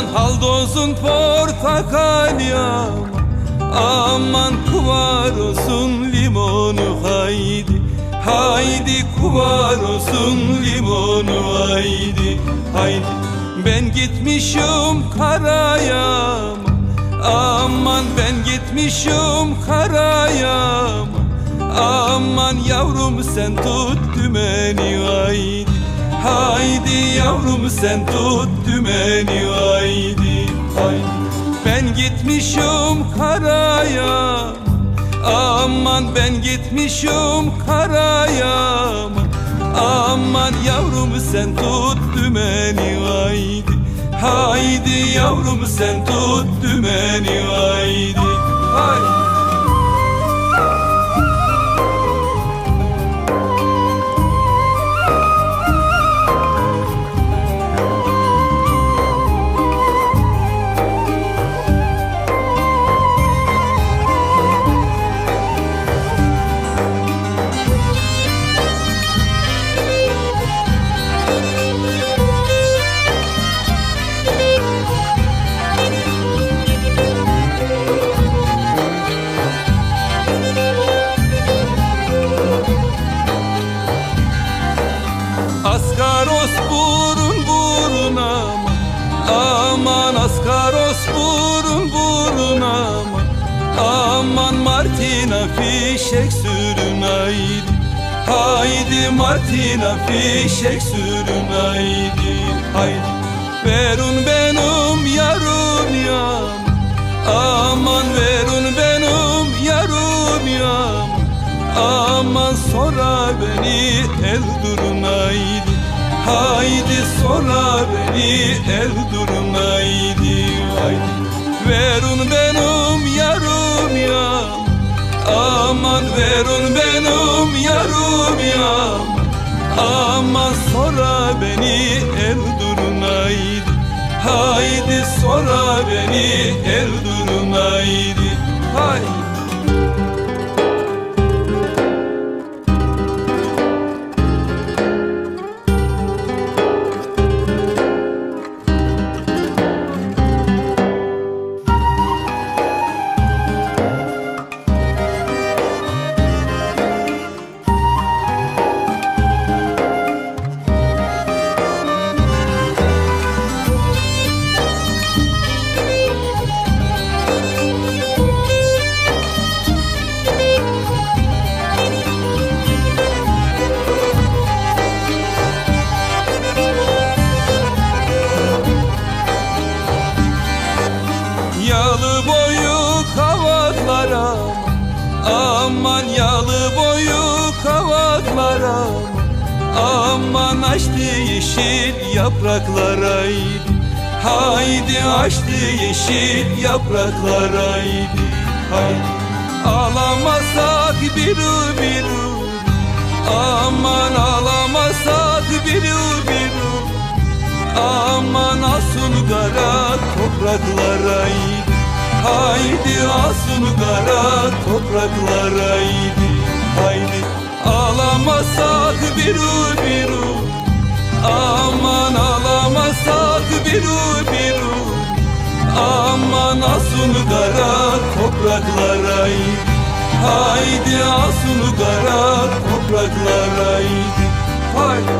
Aman haldozun portakal yağma. Aman kuvar olsun limonu haydi. Haydi kuvar olsun limonu haydi. Haydi. Ben gitmişim karayama Aman ben gitmişim karayama Aman yavrum sen tut dümeni haydi Haydi yavrum sen tut dümeni haydi Haydi. Ben gitmişim karaya Aman ben gitmişim karaya. Aman yavrum sen tut dümeni haydi. Haydi yavrum sen tut dümeni haydi Haydi Askaros burun burun aman askaros burun burun aman Aman Martina fişek sürün haydi Haydi Martina fişek sürün haydi Haydi. Verun benim yarım yam Aman verun benim yarım yam Aman sonra beni el durun haydi Haydi sonra beni el durun haydi Verun benim yarım ya. Aman verun benim yarım ya. Aman sonra beni el durun haydi. Sonra beni el durun haydi Aman yalı boyu kavaklara Aman açtı yeşil yapraklaraydı Haydi açtı yeşil yapraklaraydı Haydi Ağlamasak biru biru Aman ağlamasak biru biru Aman asun kara topraklaraydı Haydi asun kara topraklaraydı Haydi ağlamasak biru biru. Aman ağlamasak biru biru. Aman asun kara topraklaraydı Haydi asun kara topraklaraydı Haydi